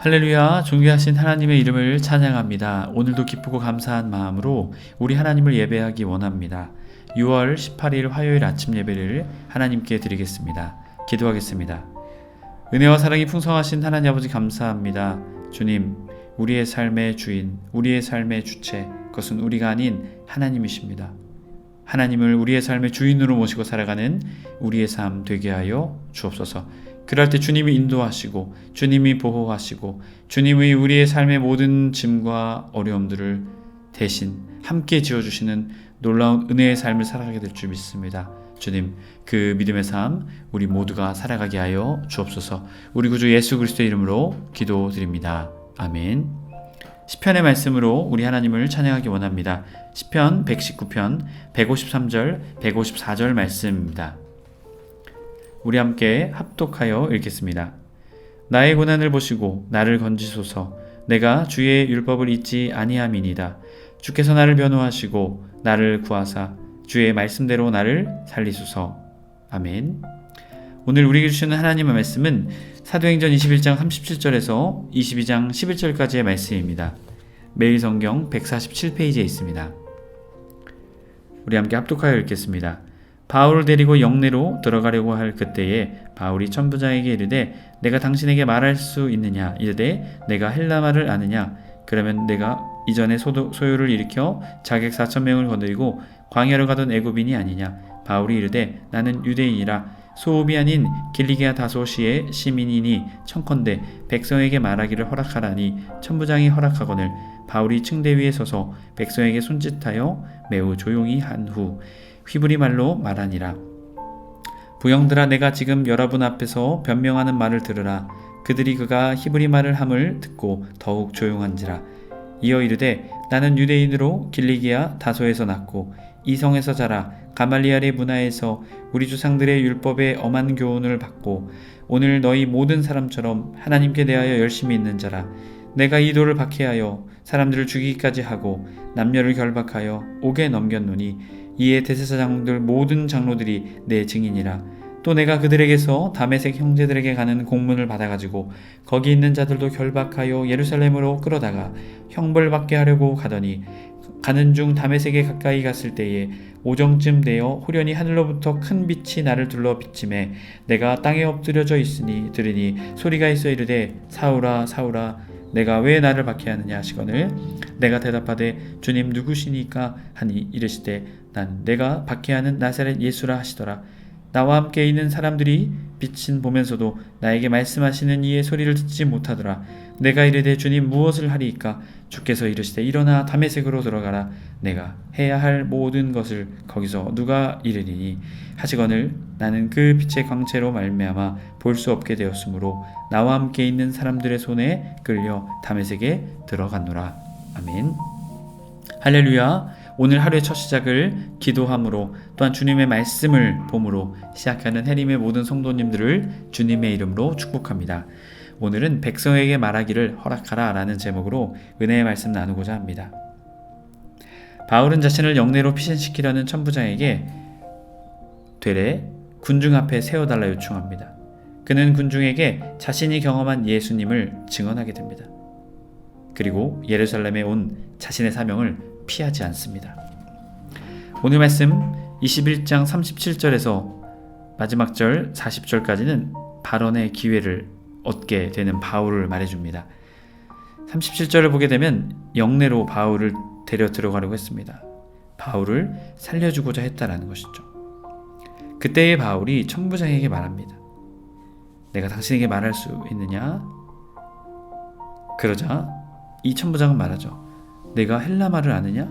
할렐루야, 존귀하신 하나님의 이름을 찬양합니다. 오늘도 기쁘고 감사한 마음으로 우리 하나님을 예배하기 원합니다. 6월 18일 화요일 아침 예배를 하나님께 드리겠습니다. 기도하겠습니다. 은혜와 사랑이 풍성하신 하나님 아버지 감사합니다. 주님, 우리의 삶의 주인, 우리의 삶의 주체, 그것은 우리가 아닌 하나님이십니다. 하나님을 우리의 삶의 주인으로 모시고 살아가는 우리의 삶 되게 하여 주옵소서. 그럴 때 주님이 인도하시고 주님이 보호하시고 주님이 우리의 삶의 모든 짐과 어려움들을 대신 함께 지어주시는 놀라운 은혜의 삶을 살아가게 될 줄 믿습니다. 주님, 그 믿음의 삶 우리 모두가 살아가게 하여 주옵소서. 우리 구주 예수 그리스도의 이름으로 기도드립니다. 아멘. 시편의 말씀으로 우리 하나님을 찬양하기 원합니다. 시편 119편 153절 154절 말씀입니다. 우리 함께 합독하여 읽겠습니다. 나의 고난을 보시고 나를 건지소서. 내가 주의 율법을 잊지 아니함이니이다. 주께서 나를 변호하시고 나를 구하사 주의 말씀대로 나를 살리소서. 아멘. 오늘 우리에게 주시는 하나님의 말씀은 사도행전 21장 37절에서 22장 11절까지의 말씀입니다. 매일 성경 147페이지에 있습니다. 우리 함께 합독하여 읽겠습니다. 바울을 데리고 영내로 들어가려고 할 그때에 바울이 천부장에게 이르되 내가 당신에게 말할 수 있느냐? 이르되 내가 헬라말을 아느냐? 그러면 내가 이전에 소도, 소요를 일으켜 자객 4천 명을 거느리고 광야를 가던 애굽인이 아니냐? 바울이 이르되 나는 유대인이라 소읍이 아닌 길리게아 다소시의 시민이니 청컨대 백성에게 말하기를 허락하라니 천부장이 허락하거늘 바울이 층대 위에 서서 백성에게 손짓하여 매우 조용히 한 후 휘부리 말로 말하니라. 부영들아 내가 지금 여러분 앞에서 변명하는 말을 들으라. 그들이 그가 히브리 말을 함을 듣고 더욱 조용한지라. 이어 이르되 나는 유대인으로 길리기아 다소에서 났고 이성에서 자라 가말리알의 문화에서 우리 주상들의 율법의 엄한 교훈을 받고 오늘 너희 모든 사람처럼 하나님께 대하여 열심히 있는 자라. 내가 이 도를 박해하여 사람들을 죽이기까지 하고 남녀를 결박하여 옥에 넘겼노니 이에 대제사장들 모든 장로들이 내 증인이라. 또 내가 그들에게서 다메색 형제들에게 가는 공문을 받아가지고 거기 있는 자들도 결박하여 예루살렘으로 끌어다가 형벌 받게 하려고 가더니 가는 중 다메색에 가까이 갔을 때에 오정쯤 되어 후련히 하늘로부터 큰 빛이 나를 둘러 비침에 내가 땅에 엎드려져 있으니 들으니 소리가 있어 이르되 사울아 사울아 내가 왜 나를 박해하느냐? 하시거늘 내가 대답하되 주님 누구시니까? 하니 이르시되 난 내가 박해하는 나사렛 예수라 하시더라. 나와 함께 있는 사람들이 빛은 보면서도 나에게 말씀하시는 이의 소리를 듣지 못하더라. 내가 이르되 주님 무엇을 하리이까? 주께서 이르시되 일어나 담에색으로 들어가라. 내가 해야 할 모든 것을 거기서 누가 이르리니? 하시거늘 나는 그 빛의 광채로 말미암아 볼 수 없게 되었으므로 나와 함께 있는 사람들의 손에 끌려 담에색에 들어갔노라. 아멘. 할렐루야 오늘 하루의 첫 시작을 기도함으로 또한 주님의 말씀을 봄으로 시작하는 해림의 모든 성도님들을 주님의 이름으로 축복합니다. 오늘은 백성에게 말하기를 허락하라 라는 제목으로 은혜의 말씀 나누고자 합니다. 바울은 자신을 영내로 피신시키려는 천부장에게 되레 군중 앞에 세워달라 요청합니다. 그는 군중에게 자신이 경험한 예수님을 증언하게 됩니다. 그리고 예루살렘에 온 자신의 사명을 피하지 않습니다. 오늘 말씀 21장 37절에서 마지막 절 40절까지는 발언의 기회를 얻게 되는 바울을 말해줍니다. 37절을 보게 되면 영내로 바울을 데려 들어가려고 했습니다. 바울을 살려주고자 했다라는 것이죠. 그때의 바울이 천부장에게 말합니다. 내가 당신에게 말할 수 있느냐? 그러자 이 천부장은 말하죠. 내가 헬라 말을 아느냐?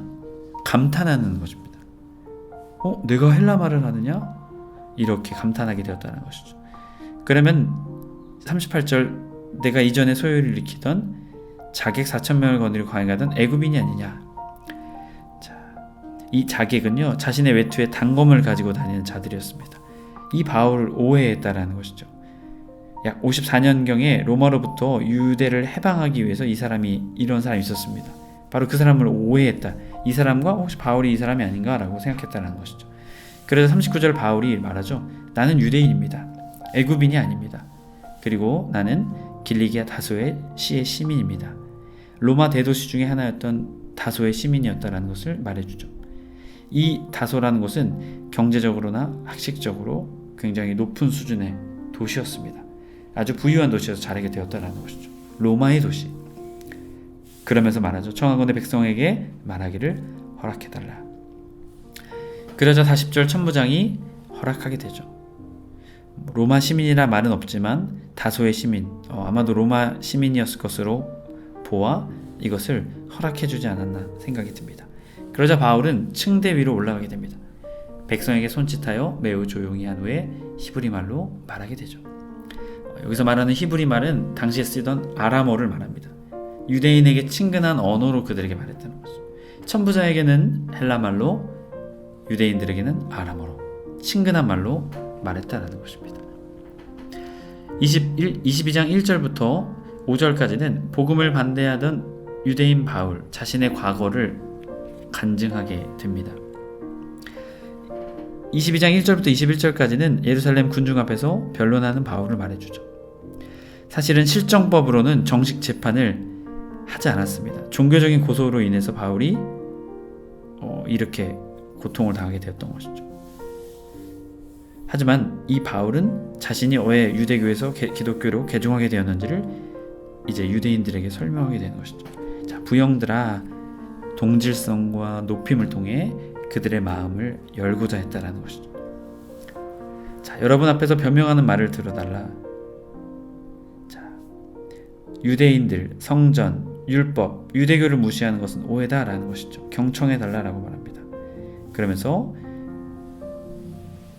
감탄하는 것입니다. 어? 내가 헬라 말을 아느냐? 이렇게 감탄하게 되었다는 것이죠. 그러면 38절 내가 이전에 소요를 일으키던 자객 4천 명을 거느리고 광야가던 애굽인이 아니냐. 자, 이 자객은요 자신의 외투에 단검을 가지고 다니는 자들이었습니다. 이 바울을 오해했다라는 것이죠. 약 54년경에 로마로부터 유대를 해방하기 위해서 이 사람이 이런 사람이 있었습니다. 바로 그 사람을 오해했다. 이 사람과 혹시 바울이 이 사람이 아닌가라고 생각했다는 것이죠. 그래서 39절 바울이 말하죠. 나는 유대인입니다. 애굽인이 아닙니다. 그리고 나는 길리기아 다소의 시의 시민입니다. 로마 대도시 중에 하나였던 다소의 시민이었다라는 것을 말해주죠. 이 다소라는 곳은 경제적으로나 학식적으로 굉장히 높은 수준의 도시였습니다. 아주 부유한 도시에서 자라게 되었다라는 것이죠. 로마의 도시. 그러면서 말하죠. 청하건대 백성에게 말하기를 허락해달라. 그러자 40절 천부장이 허락하게 되죠. 로마 시민이라 말은 없지만 다소의 시민, 어, 아마도 로마 시민이었을 것으로 보아 이것을 허락해주지 않았나 생각이 듭니다. 그러자 바울은 층대 위로 올라가게 됩니다. 백성에게 손짓하여 매우 조용히 한 후에 히브리 말로 말하게 되죠. 어, 여기서 말하는 히브리 말은 당시에 쓰던 아람어를 말합니다. 유대인에게 친근한 언어로 그들에게 말했다는 거죠. 천부자에게는 헬라 말로, 유대인들에게는 아람어로 친근한 말로 말했다라는 것입니다. 21, 22장 1절부터 5절까지는 복음을 반대하던 유대인 바울 자신의 과거를 간증하게 됩니다. 22장 1절부터 21절까지는 예루살렘 군중 앞에서 변론하는 바울을 말해주죠. 사실은 실정법으로는 정식 재판을 하지 않았습니다. 종교적인 고소로 인해서 바울이 어, 이렇게 고통을 당하게 되었던 것이죠. 하지만 이 바울은 자신이 왜 유대교에서 개, 기독교로 개종하게 되었는지를 이제 유대인들에게 설명하게 되는 것이죠. 자, 부영들아 동질성과 높임을 통해 그들의 마음을 열고자 했다라는 것이죠. 자, 여러분 앞에서 변명하는 말을 들어달라. 자, 유대인들, 성전, 율법, 유대교를 무시하는 것은 오해다라는 것이죠. 경청해 달라라고 말합니다. 그러면서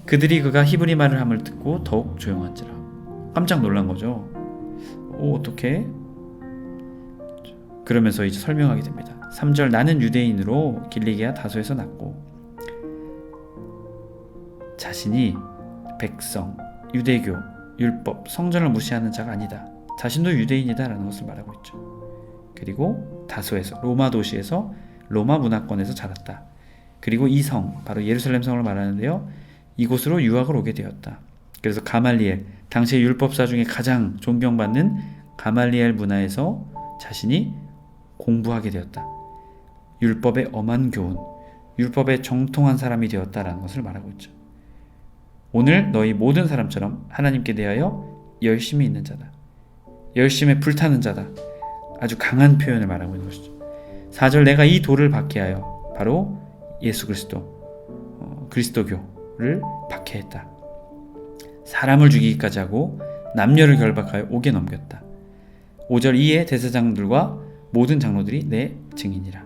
그들이 그가 히브리 말을 함을 듣고 더욱 조용한지라. 깜짝 놀란 거죠. 오, 어떻게? 그러면서 이제 설명하게 됩니다. 3절 나는 유대인으로 길리기아 다소에서 났고 자신이 백성, 유대교, 율법, 성전을 무시하는 자가 아니다. 자신도 유대인이다라는 것을 말하고 있죠. 그리고 다소에서 로마 도시에서 로마 문화권에서 자랐다. 그리고 이 성, 바로 예루살렘 성을 말하는데요. 이곳으로 유학을 오게 되었다. 그래서 가말리엘, 당시의 율법사 중에 가장 존경받는 가말리엘 문화에서 자신이 공부하게 되었다. 율법의 엄한 교훈, 율법에 정통한 사람이 되었다라는 것을 말하고 있죠. 오늘 너희 모든 사람처럼 하나님께 대하여 열심히 있는 자다. 열심에 불타는 자다. 아주 강한 표현을 말하고 있는 것이죠. 4절 내가 이 돌을 박해하여 바로 예수 그리스도 어, 그리스도교를 박해했다. 사람을 죽이기까지 하고 남녀를 결박하여 옥에 넘겼다. 5절 이에 대제장들과 모든 장로들이 내 증인이라.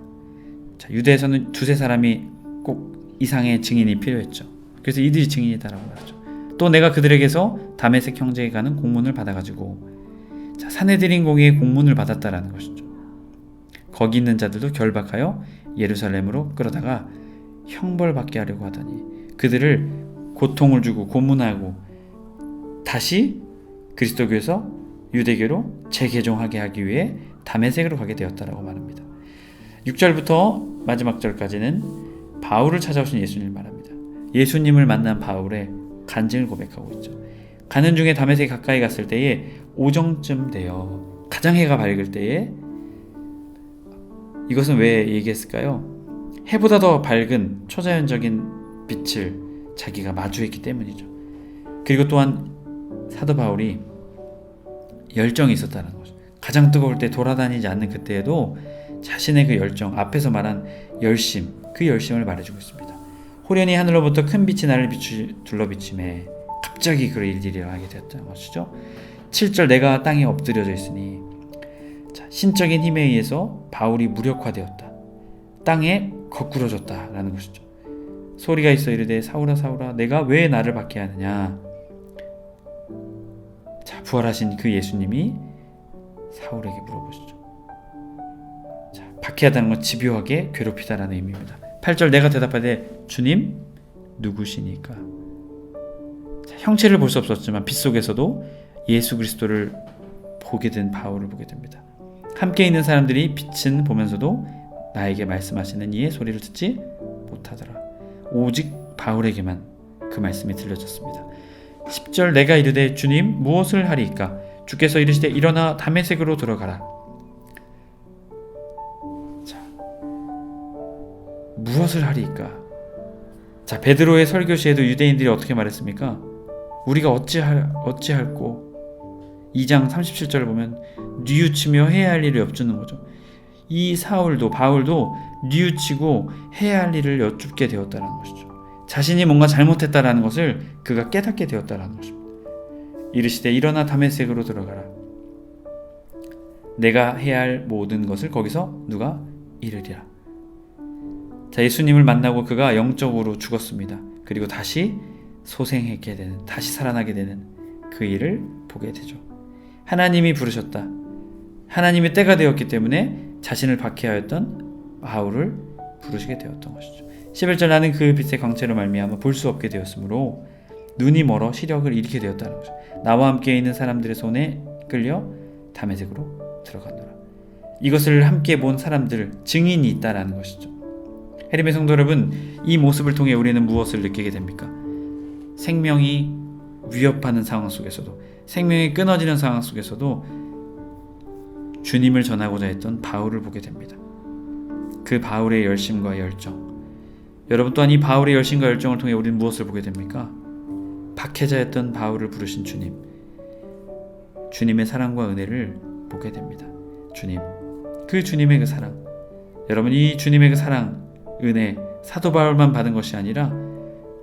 자, 유대에서는 두세 사람이 꼭 이상의 증인이 필요했죠. 그래서 이들이 증인이다라고 말하죠. 또 내가 그들에게서 다메섹 형제에 가는 공문을 받아가지고 자, 사내들인 공의 공문을 받았다라는 것이죠. 거기 있는 자들도 결박하여 예루살렘으로 끌어다가 형벌받게 하려고 하더니 그들을 고통을 주고 고문하고 다시 그리스도교에서 유대교로 재개종하게 하기 위해 다메섹으로 가게 되었다라고 말합니다. 6절부터 마지막 절까지는 바울을 찾아오신 예수님을 말합니다. 예수님을 만난 바울의 간증을 고백하고 있죠. 가는 중에 다메섹 가까이 갔을 때에 오정쯤 되어 가장 해가 밝을 때에 이것은 왜 얘기했을까요? 해보다 더 밝은 초자연적인 빛을 자기가 마주했기 때문이죠. 그리고 또한 사도 바울이 열정이 있었다는 거죠. 가장 뜨거울 때 돌아다니지 않는 그때에도 자신의 그 열정, 앞에서 말한 열심, 그 열심을 말해주고 있습니다. 호련히 하늘로부터 큰 빛이 나를 비추, 둘러비침에 갑자기 그 일들이 일어나게 되었다는 것이죠. 7절 내가 땅에 엎드려져 있으니 자, 신적인 힘에 의해서 바울이 무력화되었다. 땅에 거꾸러졌다라는 것이죠. 소리가 있어 이르되 사울아 사울아 내가 왜 나를 받게 하느냐. 자 부활하신 그 예수님이 사울에게 물어보시죠. 자 박해하다는 건 집요하게 괴롭히다라는 의미입니다. 8절 내가 대답하되 주님 누구시니까 자, 형체를 볼 수 없었지만 빛 속에서도 예수 그리스도를 보게 된 바울을 보게 됩니다. 함께 있는 사람들이 빛은 보면서도 나에게 말씀하시는 이의 소리를 듣지 못하더라. 오직 바울에게만 그 말씀이 들려졌습니다. 10절 내가 이르되 주님 무엇을 하리이까 주께서 이르시되 일어나 다메섹으로 들어가라. 자, 무엇을 하리까? 자, 베드로의 설교 시에도 유대인들이 어떻게 말했습니까? 우리가 어찌할 어찌할꼬 2장 37절을 보면 뉘우치며 해야 할 일을 엿주는 거죠. 이 사울도 바울도 뉘우치고 해야 할 일을 여쭙게 되었다는 것이죠. 자신이 뭔가 잘못했다라는 것을 그가 깨닫게 되었다라는 것입니다. 이르시되 일어나 다메섹으로 들어가라. 내가 해야 할 모든 것을 거기서 누가 이르리라. 자 예수님을 만나고 그가 영적으로 죽었습니다. 그리고 다시 소생하게 되는 다시 살아나게 되는 그 일을 보게 되죠. 하나님이 부르셨다. 하나님의 때가 되었기 때문에 자신을 박해하였던 바울을 부르시게 되었던 것이죠. 11절 나는 그 빛의 광채로 말미암아 볼 수 없게 되었으므로 눈이 멀어 시력을 잃게 되었다는 거죠. 나와 함께 있는 사람들의 손에 끌려 다메섹으로 들어가노라. 이것을 함께 본 사람들 증인이 있다라는 것이죠. 해림의 성도 여러분, 이 모습을 통해 우리는 무엇을 느끼게 됩니까? 생명이 위협하는 상황 속에서도 생명이 끊어지는 상황 속에서도 주님을 전하고자 했던 바울을 보게 됩니다. 그 바울의 열심과 열정. 여러분 또한 이 바울의 열심과 열정을 통해 우리는 무엇을 보게 됩니까? 박해자였던 바울을 부르신 주님. 주님의 사랑과 은혜를 보게 됩니다. 주님. 그 주님의 그 사랑. 여러분 이 주님의 그 사랑, 은혜, 사도 바울만 받은 것이 아니라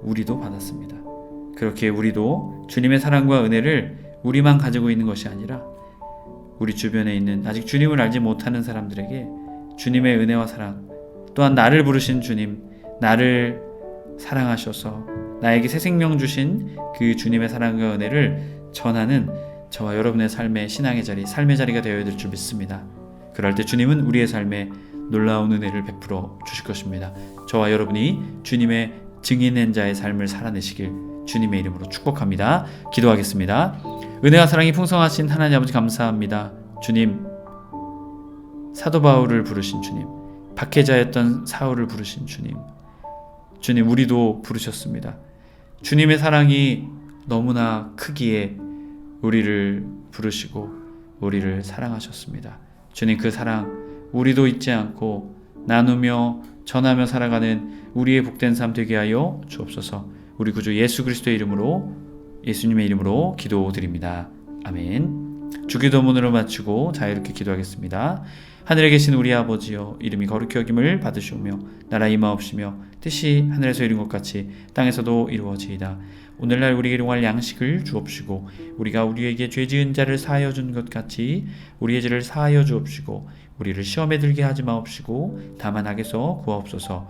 우리도 받았습니다. 그렇게 우리도 주님의 사랑과 은혜를 우리만 가지고 있는 것이 아니라 우리 주변에 있는 아직 주님을 알지 못하는 사람들에게 주님의 은혜와 사랑 또한 나를 부르신 주님 나를 사랑하셔서 나에게 새 생명 주신 그 주님의 사랑과 은혜를 전하는 저와 여러분의 삶의 신앙의 자리 삶의 자리가 되어야 될 줄 믿습니다. 그럴 때 주님은 우리의 삶에 놀라운 은혜를 베풀어 주실 것입니다. 저와 여러분이 주님의 증인된 자의 삶을 살아내시길 주님의 이름으로 축복합니다. 기도하겠습니다. 은혜와 사랑이 풍성하신 하나님 아버지 감사합니다. 주님, 사도 바울을 부르신 주님, 박해자였던 사울을 부르신 주님, 주님 우리도 부르셨습니다. 주님의 사랑이 너무나 크기에 우리를 부르시고 우리를 사랑하셨습니다. 주님 그 사랑 우리도 잊지 않고 나누며 전하며 살아가는 우리의 복된 삶 되게 하여 주옵소서. 우리 구주 예수 그리스도의 이름으로 예수님의 이름으로 기도드립니다. 아멘. 주기도문으로 마치고 자유롭게 기도하겠습니다. 하늘에 계신 우리 아버지여 이름이 거룩히 여김을 받으시오며 나라 임하옵시며 뜻이 하늘에서 이룬 것 같이 땅에서도 이루어지이다. 오늘날 우리에게 용할 양식을 주옵시고 우리가 우리에게 죄 지은 자를 사하여 준 것 같이 우리의 죄를 사하여 주옵시고 우리를 시험에 들게 하지 마옵시고 다만 악에서 구하옵소서